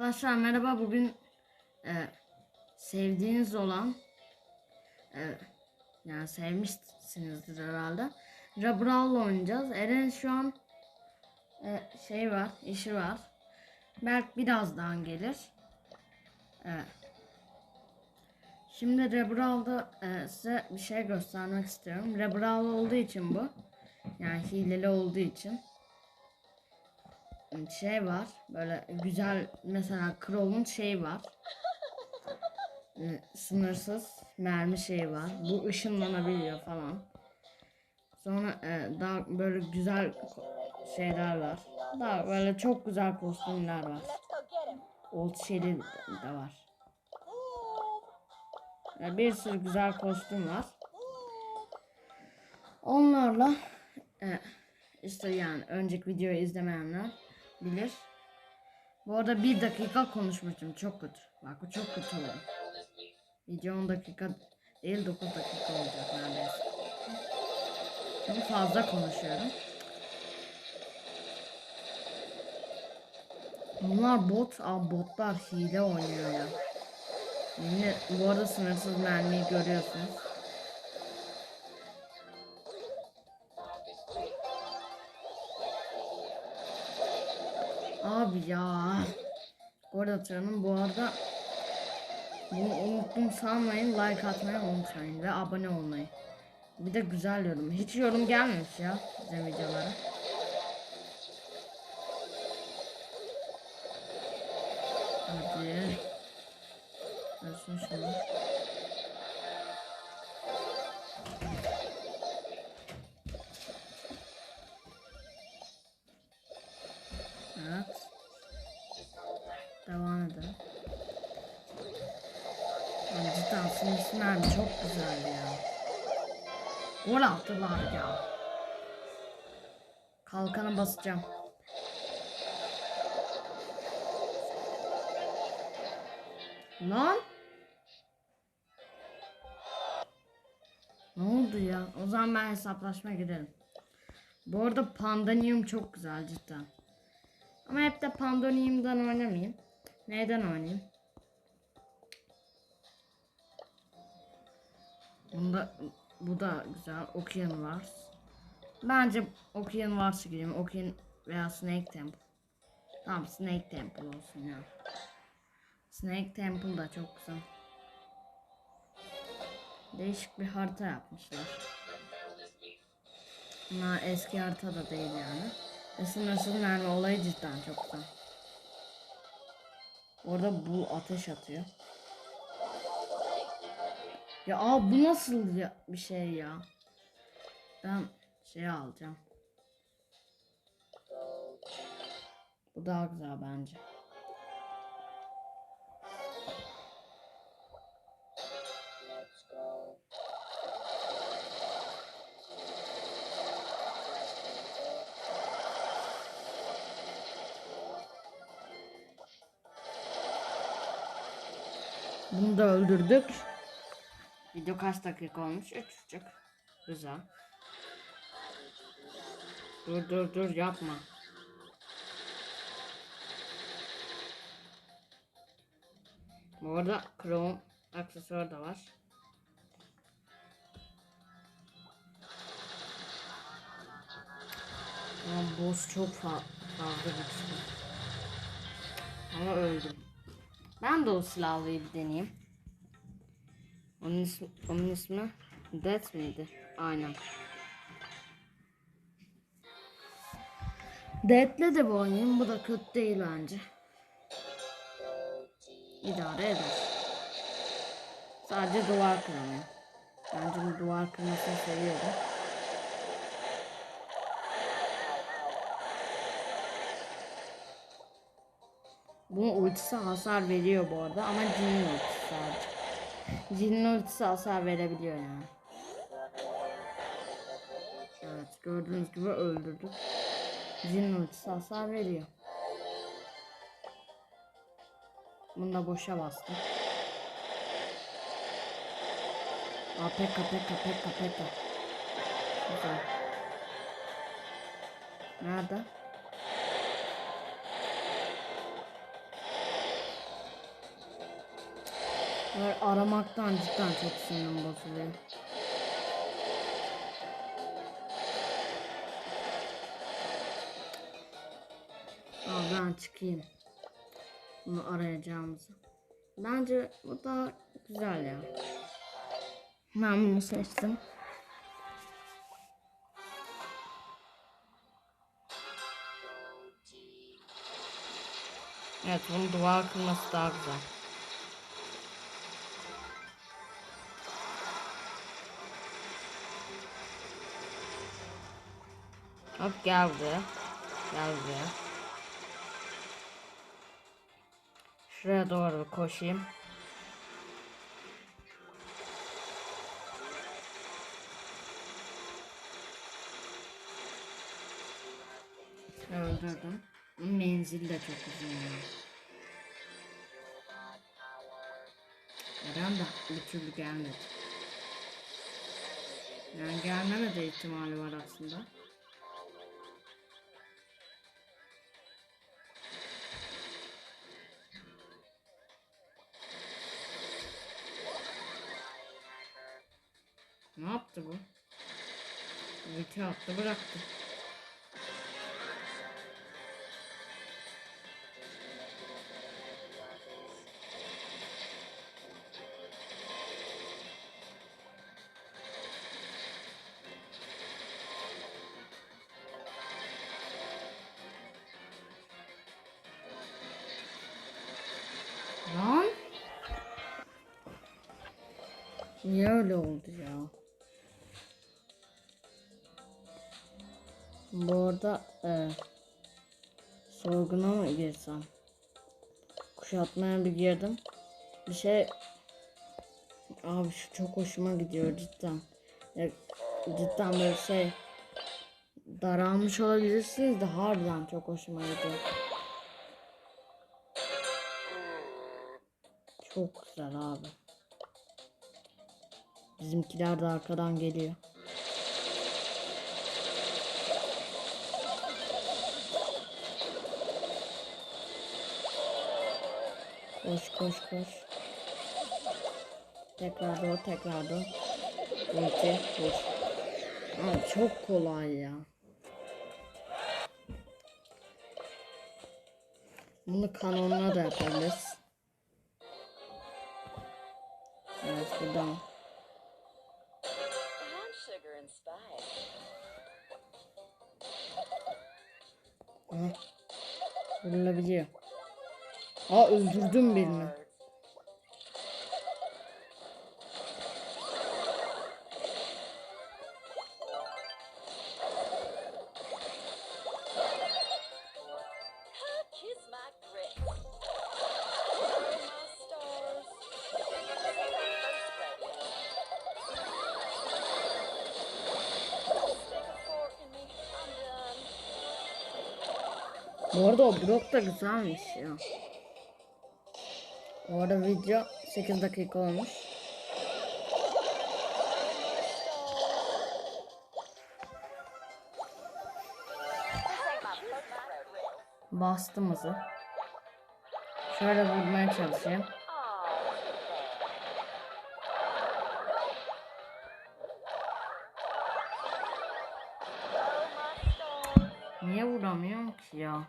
Arkadaşlar merhaba bugün e, sevdiğiniz olan e, yani sevmişsinizdir herhalde. Rabrawl'la oynayacağız. Eren şu an e, şey var, işi var. Berk birazdan gelir. E, şimdi Rabrawl'da e, size bir şey göstermek istiyorum. Rabrawl olduğu için bu. Yani hileli olduğu için şey var. Böyle güzel mesela Crow'un şey var. Ee, Sınırsız mermi şeyi var. Bu ışınlanabiliyor falan. Sonra e, daha böyle güzel şeyler var. Daha böyle çok güzel kostümler var. Old şeyli de var. E, bir sürü güzel kostüm var. Onlarla e, işte yani önceki videoyu izlemeyenler bilir. Bu arada bir dakika konuşmuştum. Çok kötü. Bak bu çok kötü oldu. Video 10 dakika değil 9 dakika olacak neredeyse. Çünkü fazla konuşuyorum. Bunlar bot. Aa botlar hile oynuyor ya. Yine bu arada sınırsız mermiyi görüyorsunuz. Abi ya. Gol atıyorum. Bu arada bunu unuttum sanmayın. Like atmayı unutmayın ve abone olmayı. Bir de güzel yorum. Hiç yorum gelmemiş ya bizim videolara. Hadi. Ölsün şunu. Mermi çok güzel ya. Gol attılar ya. Kalkanı basacağım. Lan. Ne oldu ya? O zaman ben hesaplaşma gidelim. Bu arada Pandanium çok güzel cidden. Ama hep de Pandanium'dan oynamayayım. Neyden oynayayım? Bunda bu da güzel. Ocean Wars. Bence Ocean Wars'a gireyim. Ocean veya Snake Temple. Tamam Snake Temple olsun ya. Snake Temple da çok güzel. Değişik bir harita yapmışlar. Ama eski harita da değil yani. Ve sınırsız mermi olayı cidden çok güzel. Orada bu ateş atıyor. Ya aa, bu nasıl ya, bir şey ya? Ben şey alacağım. Bu daha güzel bence. Bunu da öldürdük. Video kaç dakika olmuş? 3,5. Güzel. Dur dur dur yapma. Bu arada Chrome aksesuar da var. Ama boss çok fa fazla güçlü. Ama öldüm. Ben de o silahlıyı bir deneyeyim. Onun ismi, onun ismi Death miydi? Aynen. Death'le de bu oynayayım. Bu da kötü değil bence. İdare eder. Sadece duvar kıramıyor. Bence bu duvar kırmasını seviyorum. Bunun ultisi hasar veriyor bu arada ama Jin'in ultisi sadece. Jin'in ultisi hasar verebiliyor yani. Evet gördüğünüz gibi öldürdük. Jin'in ultisi hasar veriyor. Bunu da boşa bastım. Aa pekka pekka pekka pekka. Güzel. Nerede? Böyle aramaktan cidden çok sinirim bozuluyor. Aa, ben çıkayım. Bunu arayacağımızı. Bence bu daha güzel ya. Ben bunu seçtim. Evet bunu duvar kırması daha güzel. Hop gel buraya. Gel buraya. Şuraya doğru koşayım. Öldürdüm. Menzil de çok uzun. Neden de bir türlü gelmedi. Yani gelmeme de ihtimali var aslında. Ulti attı bıraktı. Lan? Niye öyle oldu arada e, sorguna mı girsem? Kuşatmaya bir girdim. Bir şey Abi şu çok hoşuma gidiyor cidden. Ya, cidden böyle şey daralmış olabilirsiniz de harbiden çok hoşuma gidiyor. Çok güzel abi. Bizimkiler de arkadan geliyor. Koş koş koş. Tekrar dur tekrar dur. Ulti vur. Abi çok kolay ya. Bunu kanonla da yapabiliriz. Evet buradan. Vurulabiliyor. Aa öldürdüm birini. Bu arada o blok da güzelmiş ya. Bu arada video 8 dakika olmuş. This ain't my first rodeo. Bastım hızı. Şöyle vurmaya çalışayım. Niye vuramıyorum ki ya?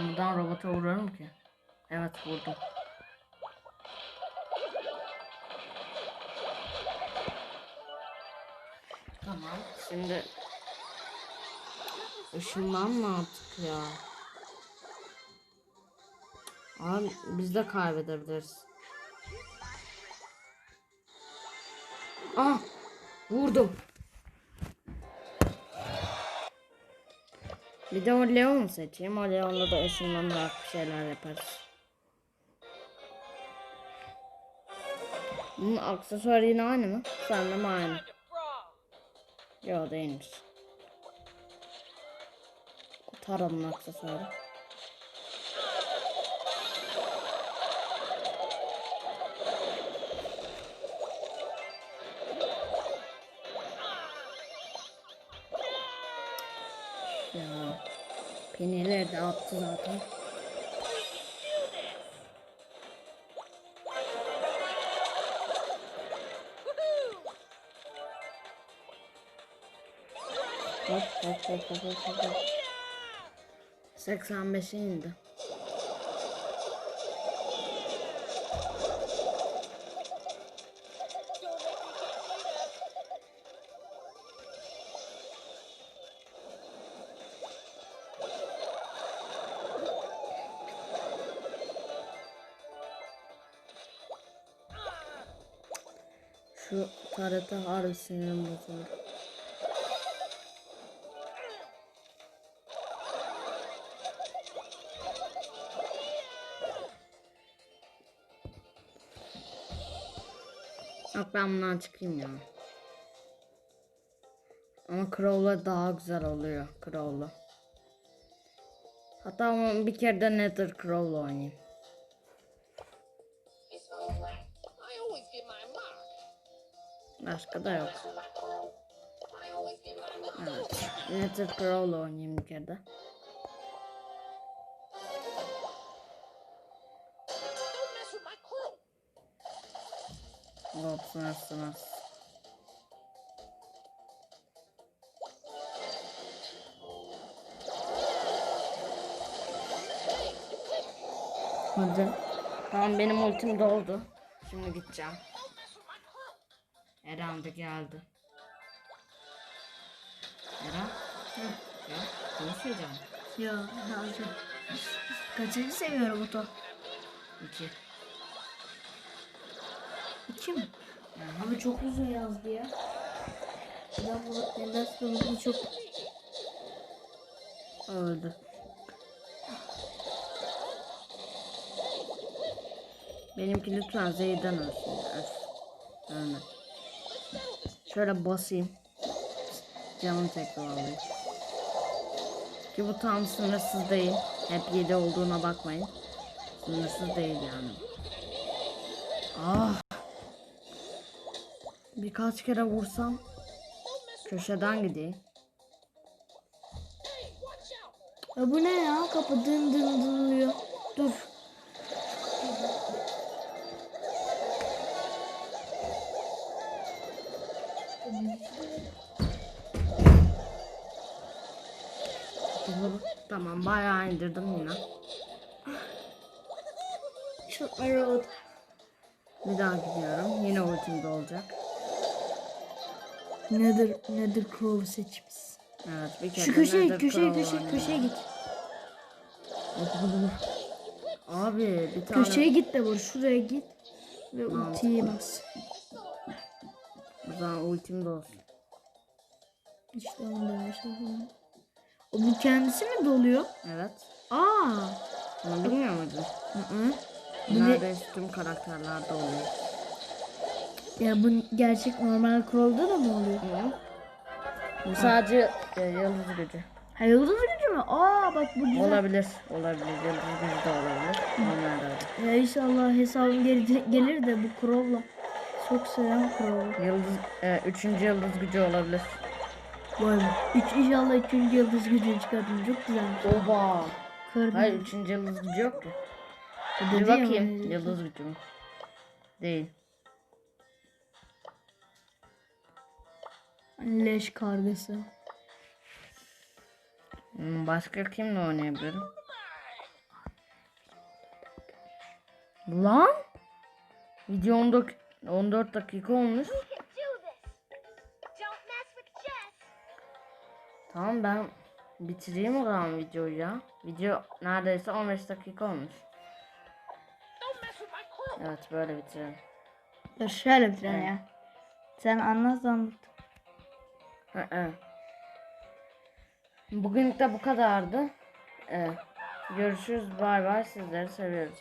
Ben buradan robota vururum ki. Evet vurdum. Tamam. Şimdi ışınlanma artık ya. Abi biz de kaybedebiliriz. Ah! Vurdum. Bir de o Leon'u seçeyim. O Leon'la da ışınlanarak bir şeyler yaparız. Bunun aksesuarı yine aynı mı? Mi aynı? Yok değilmiş. Taranın aksesuarı. Ya. Peneleri de attı zaten. Hop hop hop hop hop. hop. 85'e indi. Şu tarete harbi sinirim bozuldu. Yok ben bundan çıkayım ya. Ama Crow'la daha güzel oluyor Crow'la. Hatta bir kere de Nether Crow'la oynayayım. Başka da yok. Evet. Nether Crow'la oynayayım bir kere de. Lord sınırsınız. Hadi. Tamam benim ultim doldu. Şimdi gideceğim. Eren de geldi. Eren. Hı. Ya konuşacağım. Ya lazım. Kaçıncı seviye robotu? İki. İki mi? Abi çok uzun yazdı ya. Ben bunu neden sorumlu çok Öldü. Benimki lütfen zehirden ölsün. Öf. Ölmedi. Şöyle basayım. Canım tekrar alayım. Ki bu tam sınırsız değil. Hep 7 olduğuna bakmayın. Sınırsız değil yani. Ah. Birkaç kere vursam köşeden gideyim. Ya bu ne ya? Kapı dın dın dınlıyor. Dur. Tamam bayağı indirdim yine. Çok robot. Bir daha gidiyorum. Yine ultimde olacak. Nedir nedir Crow seçimiz. Evet bir kere Şu köşeye köşeye köşeye köşeye git. Abi bir tane Köşeye git de vur. Şuraya git. Ve ultiyi bas. o zaman ultim de olsun. İşte onu demeye çalışıyorum. Bu kendisi mi doluyor? Evet. Aa. Bunu bilmiyor muydun? Hı hı. Neredeyse tüm karakterlerde oluyor. Ya bu gerçek normal Crow'da da mı oluyor? Hı. Bu sadece e, yıldız gücü. Ha yıldız gücü mü? Aa bak bu güzel. Olabilir. Olabilir. Yıldız gücü de olabilir. Onlar da. Ya inşallah hesabım geri gelir de bu Crow'la. Çok seviyorum Crow'u. Yıldız, e, üçüncü yıldız gücü olabilir. Vay be. Üç, inşallah üçüncü yıldız gücünü çıkartın. Çok güzelmiş. Oba. Kırdım. Hayır üçüncü yıldız gücü yok ki. Bir ya bakayım. Yıldız gücü mü? Değil. Leş kargası. Hmm, Başka kimle oynayabilirim? Lan? Video 14, 14 dakika olmuş. Tamam ben bitireyim o zaman videoyu ya. Video neredeyse 15 dakika olmuş. Evet böyle bitirelim. Dur şöyle bitirelim ya. Sen anlat anlat. Bugünlük de bu kadardı. Evet. Görüşürüz. Bay bay. Sizleri seviyoruz.